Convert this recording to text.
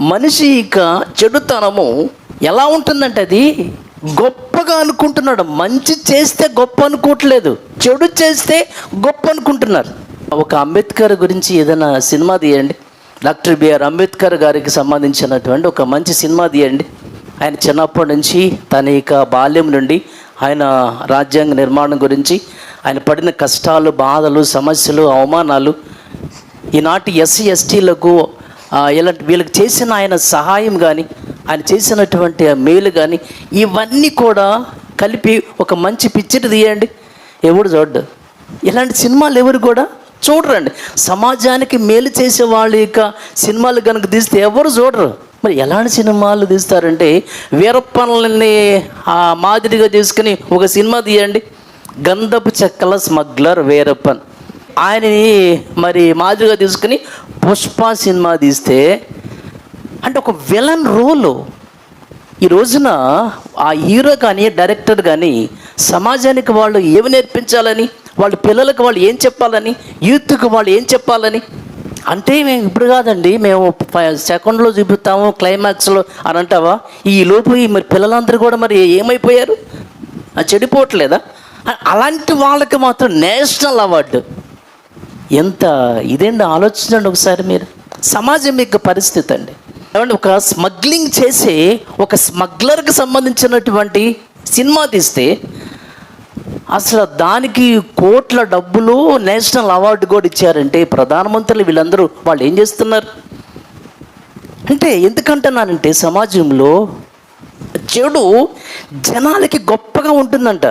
మనిషి ఇక చెడుతనము ఎలా ఉంటుందంటే అది గొప్పగా అనుకుంటున్నాడు. మంచి చేస్తే గొప్ప అనుకోవట్లేదు. చెడు చేస్తే గొప్ప అనుకుంటున్నారు. ఒక అంబేద్కర్ గురించి ఏదైనా సినిమా తీయండి. డాక్టర్ బిఆర్ అంబేద్కర్ గారికి సంబంధించినటువంటి ఒక మంచి సినిమా తీయండి. ఆయన చిన్నప్పటి నుంచి తన యొక్క బాల్యం నుండి ఆయన రాజ్యాంగ నిర్మాణం గురించి ఆయన పడిన కష్టాలు బాధలు సమస్యలు అవమానాలు ఈనాటి ఎస్సీ ఎస్టీలకు ఇలాంటి వీళ్ళకి చేసిన ఆయన సహాయం కానీ ఆయన చేసినటువంటి మేలు కానీ ఇవన్నీ కూడా కలిపి ఒక మంచి పిక్చర్ తీయండి. ఎవడు చూడ్డు? ఇలాంటి సినిమాలు ఎవరు కూడా చూడరండి. సమాజానికి మేలు చేసే వాళ్ళు ఇక సినిమాలు కనుక తీస్తే ఎవరు చూడరు. మరి ఎలాంటి సినిమాలు తీస్తారంటే వీరప్పనల్ని ఆ మాదిరిగా తీసుకుని ఒక సినిమా తీయండి. గంధపు చెక్కల స్మగ్లర్ వీరప్పన్. ఆయనని మరి మాదిరిగా తీసుకుని పుష్ప సినిమా తీస్తే అంటే ఒక విలన్ రోలు. ఈ రోజున ఆ హీరో కానీ డైరెక్టర్ కానీ సమాజానికి వాళ్ళు ఏమి నేర్పించాలని వాళ్ళ పిల్లలకు వాళ్ళు ఏం చెప్పాలని యూత్కి వాళ్ళు ఏం చెప్పాలని? అంటే మేము ఇప్పుడు కాదండి మేము సెకండ్లో చూపిస్తాము క్లైమాక్స్లో అని అంటావా? ఈ లోపు ఈ మరి పిల్లలందరూ కూడా మరి ఏమైపోయారు? చెడిపోవట్లేదా? అలాంటి వాళ్ళకి మాత్రం నేషనల్ అవార్డు. ఎంత ఇదేంటి ఆలోచించండి ఒకసారి మీరు? సమాజం యొక్క పరిస్థితి అండి. ఏమంటే ఒక స్మగ్లింగ్ చేసే ఒక స్మగ్లర్కి సంబంధించినటువంటి సినిమా తీస్తే అసలు దానికి కోట్ల డబ్బులు నేషనల్ అవార్డు కూడా ఇచ్చారంటే ప్రధానమంత్రులు వీళ్ళందరూ వాళ్ళు ఏం చేస్తున్నారు? అంటే ఎందుకంటున్నానంటే సమాజంలో చెడు జనాలకి గొప్పగా ఉంటుందంట.